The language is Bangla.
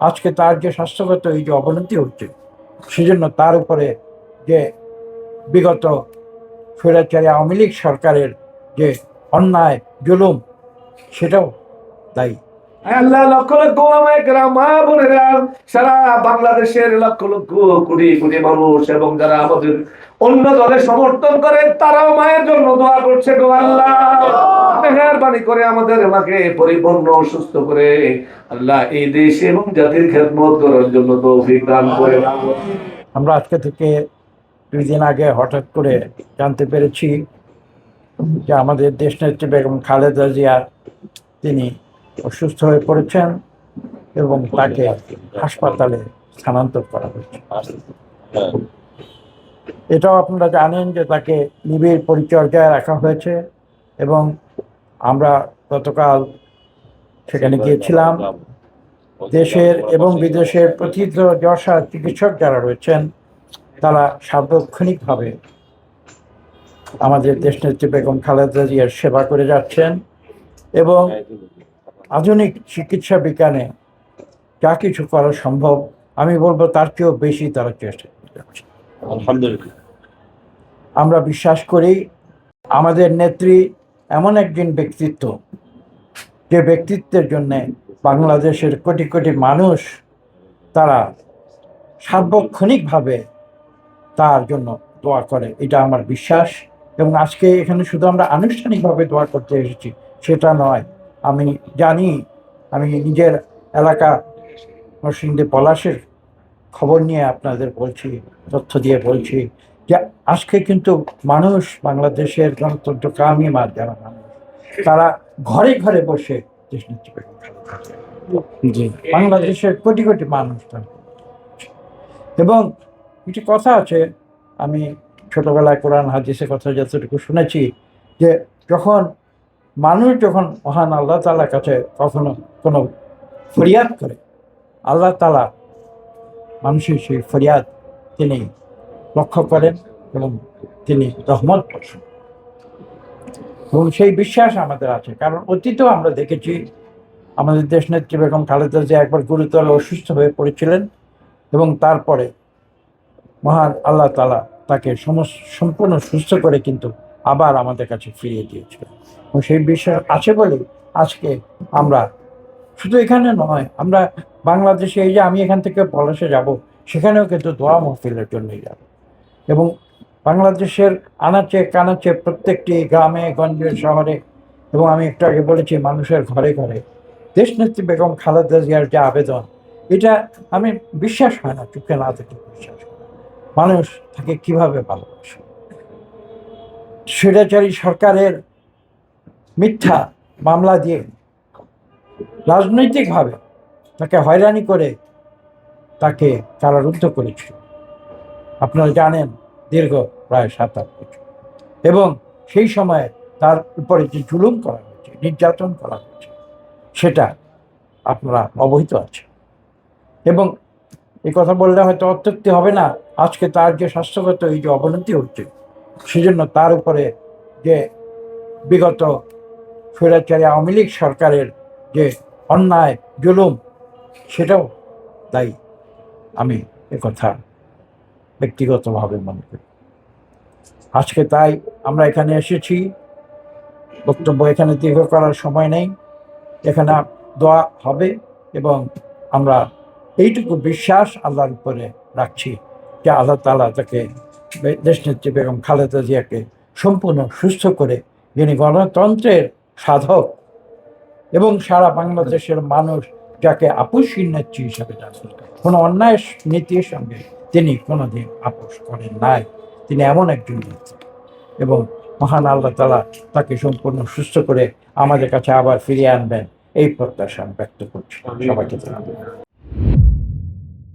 আজকে তার যে স্বাস্থ্যগত এই যে অবনতি হচ্ছে, সেজন্য তার উপরে যে বিগত স্বৈরাচারী আওয়ামী লীগ সরকারের যে অন্যায়, জুলুম, সেটাও দায়ী। আল্লাহ লক্ষ লক্ষ কেরাম, মা বোনেরা সারা বাংলাদেশের লক্ষ লক্ষ কোটি কোটি মানুষ এবং যারা আমাদের অন্য দলে সমর্থন করে তারাও মায়ের জন্য দোয়া করছে গো আল্লাহ মেহরবানি করে আমাদের মাকে পরিপূর্ণ সুস্থ করে আল্লাহ এই দেশ এবং জাতির খেদমত করার জন্য তৌফিক দান করে। আমরা আজকে থেকে দুই দিন আগে হঠাৎ করে জানতে পেরেছি যে আমাদের দেশনেত্রী বেগম খালেদা জিয়া তিনি অসুস্থ হয়ে পড়েছেন এবং তাকে হাসপাতালে স্থানান্তর করা হয়েছে। এটাও আপনারা জানেন যে তাকে নিবিড় পরিচর্যায় রাখা হয়েছে এবং আমরা গতকাল সেখানে গিয়েছিলাম। দেশের এবং বিদেশের প্রথিত যশা চিকিৎসক যারা রয়েছেন, তারা সার্বক্ষণিকভাবে আমাদের দেশনেত্রী বেগম খালেদা জিয়ার সেবা করে যাচ্ছেন এবং আধুনিক চিকিৎসা বিজ্ঞানে যা কিছু করা সম্ভব আমি বলব তার চেয়েও বেশি তারা চেষ্টা করে যাচ্ছে আলহামদুলিল্লাহ। আমরা বিশ্বাস করি আমাদের নেত্রী এমন একজন ব্যক্তিত্ব যে ব্যক্তিত্বের জন্য বাংলাদেশের কোটি কোটি মানুষ তারা সার্বক্ষণিকভাবে তার জন্য দোয়া করে এটা আমার বিশ্বাস। এবং আজকে এখানে শুধু আমরা আনুষ্ঠানিকভাবে দোয়া করতে এসেছি সেটা নয় আমি জানি আমি নিজের এলাকা নরসিংদী পলাশের খবর নিয়ে আপনাদের বলছি তথ্য দিয়ে বলছি যে আজকে কিন্তু মানুষ বাংলাদেশের গণতন্ত্রকামী মার যারা মানুষ তারা ঘরে ঘরে বসে দেশ বাংলাদেশের কোটি কোটি মানুষ তার এবং কিছু কথা আছে আমি ছোটবেলায় কোরআন হাদিসের কথা যতটুকু শুনেছি যে যখন মানুষ যখন মহান আল্লাহ তালার কাছে কখনো কোনো ফরিয়াদ করে, আল্লাহ তালা মানুষের সেই ফরিয়াদ তিনি লক্ষ্য করেন এবং তিনি রহমত বর্ষণ এবং সেই বিশ্বাস আমাদের আছে, কারণ অতীতেও আমরা দেখেছি, আমাদের দেশনেত্রী বেগম খালেদা জিয়া একবার গুরুতর অসুস্থ হয়ে পড়েছিলেন এবং তারপরে মহান আল্লাহ তালা তাকে সমস- সম্পূর্ণ সুস্থ করে কিন্তু আবার আমাদের কাছে ফিরিয়ে দিয়েছিলেন এবং সেই বিষয় আছে বলে আজকে আমরা শুধু এখানে নয়, আমরা বাংলাদেশে এই যে আমি এখান থেকে পলাশে যাব, সেখানেও কিন্তু দোয়া মহফিলের জন্যই যাব। এবং বাংলাদেশের আনাচে কানাচে প্রত্যেকটি গ্রামে, গঞ্জে, শহরে এবং আমি একটু আগে বলেছি মানুষের ঘরে ঘরে দেশনেত্রী বেগম খালেদা জিয়ার যে আবেদন, এটা আমি বিশ্বাস হয় না, চোখে না দেখে বিশ্বাস মানুষ তাকে কীভাবে ভালোবাসে? স্বৈরাচারী সরকারের মিথ্যা মামলা দিয়ে রাজনৈতিকভাবে তাকে হয়রানি করে তাকে কারারুদ্ধ করেছিল। আপনারা জানেন দীর্ঘ প্রায় সাত আট বছর। এবং সেই সময়ে তার উপরে যে জুলুম করা হয়েছে, নির্যাতন করা হয়েছে, সেটা আপনারা অবহিত আছে এবং এই কথা বললে হয়তো অত্যুক্তি হবে না। আজকে তার যে স্বাস্থ্যগত এই যে অবনতি হচ্ছে সেজন্য তার উপরে যে বিগত স্বৈরাচারী আওয়ামী লীগ সরকারের যে অন্যায়, জুলুম, সেটাও তাই আমি কথা ব্যক্তিগতভাবে মনে করি। আজকে তাই আমরা এখানে এসেছি। বক্তব্য এখানে দীর্ঘ করার সময় নেই। এখানে দোয়া হবে এবং আমরা এইটুকু বিশ্বাস আল্লাহর উপরে রাখছি যে আল্লাহ তালা তাকে দেশনেত্রী বেগম খালেদা জিয়াকে সম্পূর্ণ সুস্থ করে যিনি গণতন্ত্রের সাধক এবং সারা বাংলাদেশের মানুষ যাকে আপুসীর নেত্রী হিসাবে জানেন কোনো অন্যায় নীতির সঙ্গে তিনি কোনোদিন আপোষ করেন নাই। তিনি এমন একজন নেত্রী। এবং মহান আল্লাহ তালা তাকে সম্পূর্ণ সুস্থ করে আমাদের কাছে আবার ফিরিয়ে আনবেন। এই প্রত্যাশা ব্যক্ত করছি। সবাইকে জানাবেন